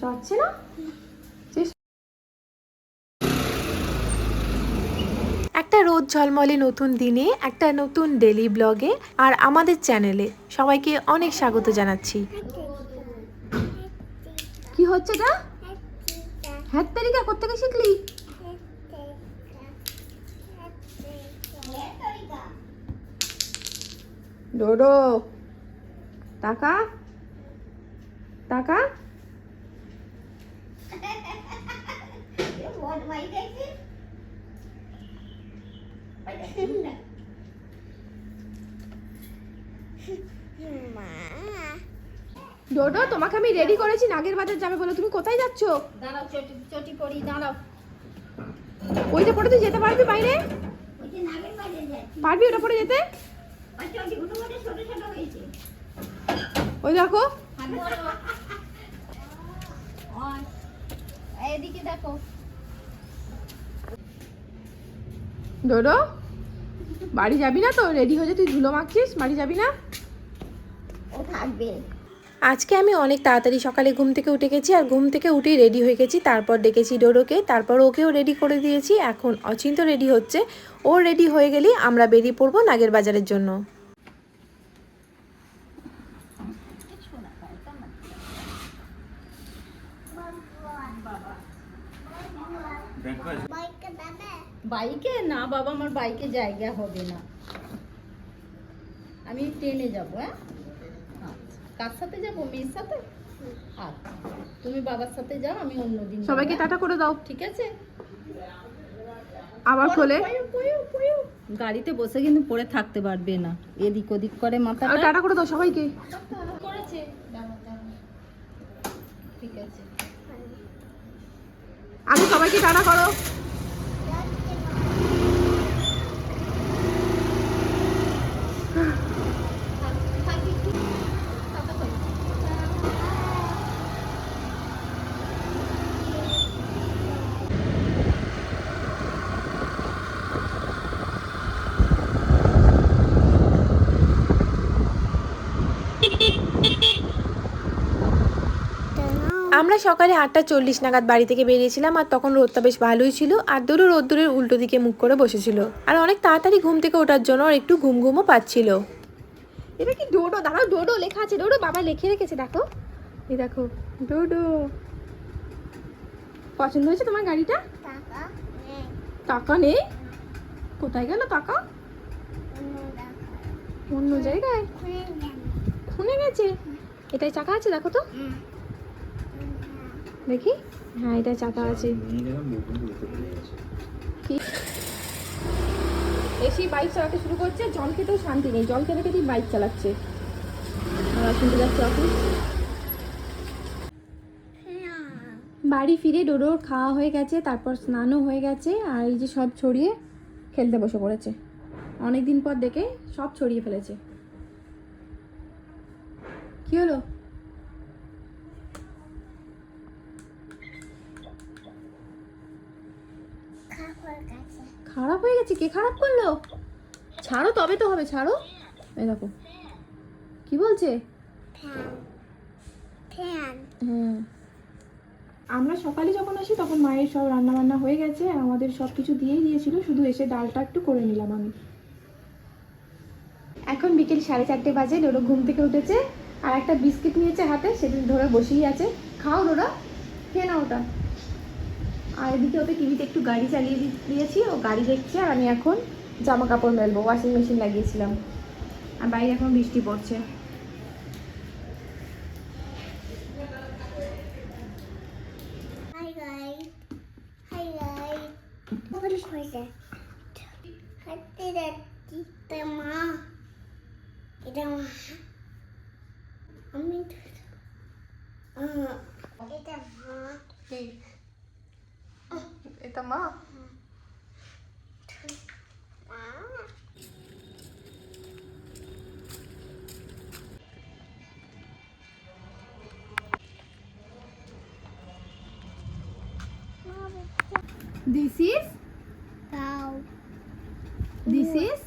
যাচ্ছে না? একটা রোদ ঝলমলে নতুন দিনে, একটা নতুন ডেলি ব্লগে আর আমাদের চ্যানেলে সবাইকে অনেক স্বাগত জানাচ্ছি। কি হচ্ছে এটা হ্যাঁ তারিখা কোথেকে শিখলি? ডোডো। টাকা? টাকা? ডোডো তোমাকে আমি রেডি করেছি নাগের বাজার যাবে বলে। তুমি কোথায় যাচ্ছ? দাঁড়াও চটি চটি পরি দাঁড়াও। ওইটা পরে তুই যেতে পারবি বাইরে? পারবি ওটা পরে যেতে? ওই দেখো। দেখো বাড়ি যাবি না তো? রেডি হয়ে তুই ধুলো মাখছিস? বাড়ি যাবি না? ও থাকবে। আজকে আমি অনেক তাড়াতাড়ি সকালে ঘুম থেকে উঠে গেছি আর ঘুম থেকে উঠেই রেডি হয়ে গেছি। তারপর ডেকেছি ডোডোকে তারপর ওকেও রেডি করে দিয়েছি। এখন অচিন্ত রেডি হচ্ছে। ও রেডি হয়ে গেলেই আমরা বেরিয়ে পড়ব নাগের বাজারের জন্য। বাইকে? না বাবা, আমার বাইকে জায়গা হবে না। আমি ট্রেনে যাব হ্যাঁ। কার সাথে যাব? মেয়ের সাথে? আচ্ছা। তুমি বাবার সাথে যাও আমি অন্যদিন যাব, সবাইকে হ্যাঁ? টাটা করে দাও। ঠিক আছে? আবার খোলে। গাড়িতে বসে কিন্তু পড়ে থাকতে পারবে না। এদিক ওদিক করে মাথাটা। টাটা করে দাও সবাইকে। করেছে। ঠিক আছে। আগে সবাইকে টাটা করো। আমরা সকালে আটটা চল্লিশ নাগাদ বাড়ি থেকে বেরিয়েছিলাম আর তখন রোদটা বেশ ভালোই ছিল আর দূরে রোদ্দুরের উল্টো দিকে মুখ করে বসেছিল। আর অনেক তাড়াতাড়ি ঘুম থেকে ওঠার জন্য ওর একটু ঘুম ঘুমও পাচ্ছিল। এটা কি ডোডো? দাঁড়াও ডোডো লেখা আছে ডোডো বাবা লিখে রেখেছে দেখো। এই দেখো ডোডো। পছন্দ হয়েছে তোমার গাড়িটা? টাকা নেই। কোথায় গেল টাকা? অন্য জায়গায়। খুনে গেছে? এটাই চাকা আছে দেখো তো। দেখি? হ্যাঁ এটা চাকা আছে। কি? এসি বাইক চালাতে শুরু করছে, জল খেতেও শান্তি নেই। জল খেতে খেতেই বাইক চালাচ্ছে। বাড়ি ফিরে ডোডোর খাওয়া হয়ে গেছে, তারপর স্নানও হয়ে গেছে, আর এই যে সব ছড়িয়ে খেলতে বসে পড়েছে। অনেক দিন পর দেখে সব ছড়িয়ে ফেলেছে। কি হলো? খারাপ হয়ে গেছে? কে খারাপ করল? ছাড়ো তবে তো হবে ছাড়ো। এই দেখো। কি বলছে? হ্যাঁ। আমরা সকালে যখন আসি তখন মায়ের সব রান্না বান্না হয়ে গেছে আমাদের সব কিছু দিয়েই দিয়েছিল শুধু এসে ডালটা একটু করে নিলাম আমি। এখন বিকেল সাড়ে চারটে বাজে ডোরো ঘুম থেকে উঠেছে আর একটা বিস্কিট নিয়েছে হাতে সেটা ধরে বসেই আছে। খাও ডোরা খেয়ে নাও ওটা। আর এদিকে ওকে টিভিতে একটু গাড়ি চালিয়ে দিয়েছি ও গাড়ি দেখছে আর আমি এখন জামা কাপড় মেলবো ওয়াশিং মেশিন লাগিয়েছিলাম। আর বাইরে এখন বৃষ্টি পড়ছে। Ma. এটা মা Ma. This is Cow. This is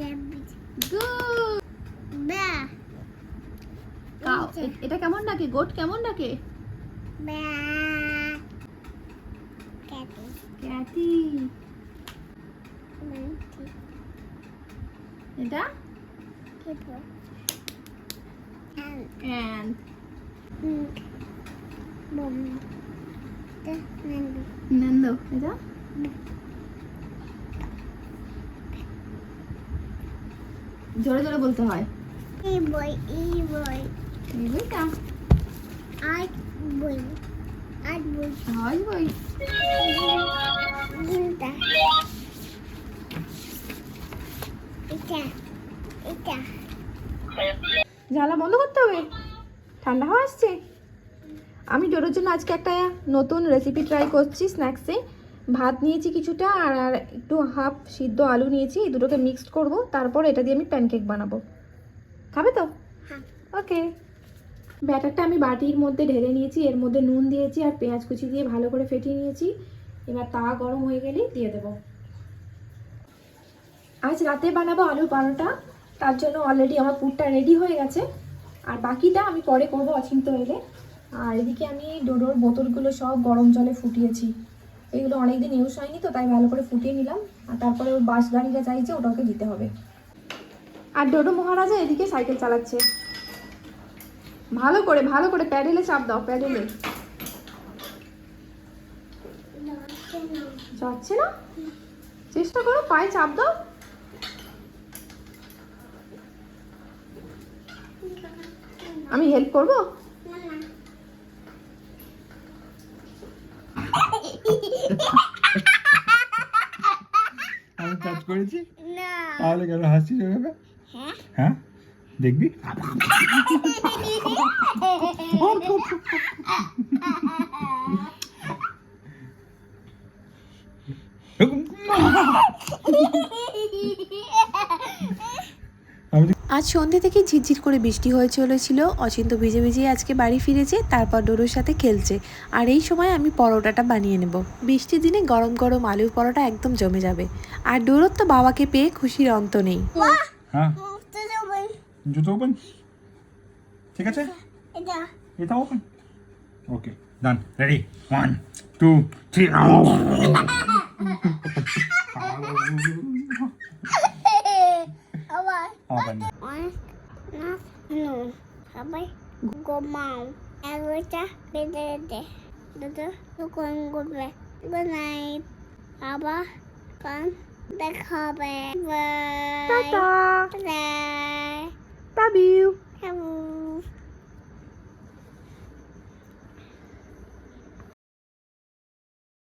Rabbit. Good Ba. Cow এটা কেমন ডাকে গোট কেমন ডাকে Ba. এটা অ্যান্ড. নন্দ এটা জোরে জোরে বলতে হয় E boy. E boy. এই বইটা. সহজ বই. জ্বালা বন্ধ করতে হবে? ঠান্ডা হওয়া আসছে? আমি ডোরোর জন্য আজকে একটা নতুন রেসিপি ট্রাই করছি স্ন্যাক্সে ভাত নিয়েছি কিছুটা আর আর একটু হাফ সিদ্ধ আলু নিয়েছি এই দুটোকে মিক্সড করব তারপর এটা দিয়ে আমি প্যানকেক বানাবো। খাবে তো? হ্যাঁ। ওকে ব্যাটারটা আমি বাটির মধ্যে ঢেলে নিয়েছি, এর মধ্যে নুন দিয়েছি আর পেঁয়াজ কুচি দিয়ে ভালো করে ফেটিয়ে নিয়েছি। এবার তা গরম হয়ে গেলেই দিয়ে দেবো। আজ রাতে বানাবো আলুর পরোটা, তার জন্য অলরেডি আমার পুরটা রেডি হয়ে গেছে। আর বাকিটা আমি পরে করব অচিন্ত এলে। আর এদিকে আমি ডোডোর বোতলগুলো সব গরম জলে ফুটিয়েছি। এগুলো অনেকদিন ইউজ হয়নি তো, তাই ভালো করে ফুটিয়ে নিলাম। আর তারপরে ওর বাস গাড়িটা চাইছে, ওটাকে দিতে হবে। আর ডোডো মহারাজা এদিকে সাইকেল চালাচ্ছে। ভালো করে ভালো করে প্যাডেলে চাপ দাও প্যাডেলে। যাচ্ছে না? চেষ্টা করো পায়ে চাপ দাও। আমি হেল্প করব? আমি কাজ করেছি? No. তাহলে কেন এভাবে? হ্যাঁ? হ্যাঁ? দেখবি? আজ সন্ধ্যে থেকে ঝিরঝির করে বৃষ্টি হয়ে চলেছিল। অচিন্ত ভিজে ভিজে আজকে বাড়ি ফিরেছে তারপর ডোরোর সাথে খেলছে। আর এই সময় আমি পরোটাটা বানিয়ে নেব। বৃষ্টির দিনে গরম গরম আলুর পরোটা একদম জমে যাবে। আর ডোরোর তো বাবাকে পেয়ে খুশির অন্ত নেই। হ্যাঁ। জুতো ওপেন ঠিক আছে এটা এটা open okay done ready one two three আবার আবার না One, not no. Sabay, gumaw. Egoita, bidede. Dito, tukong gube. Good night. Aba, kan, dekhabe. Bye. Tata Love you. Hello.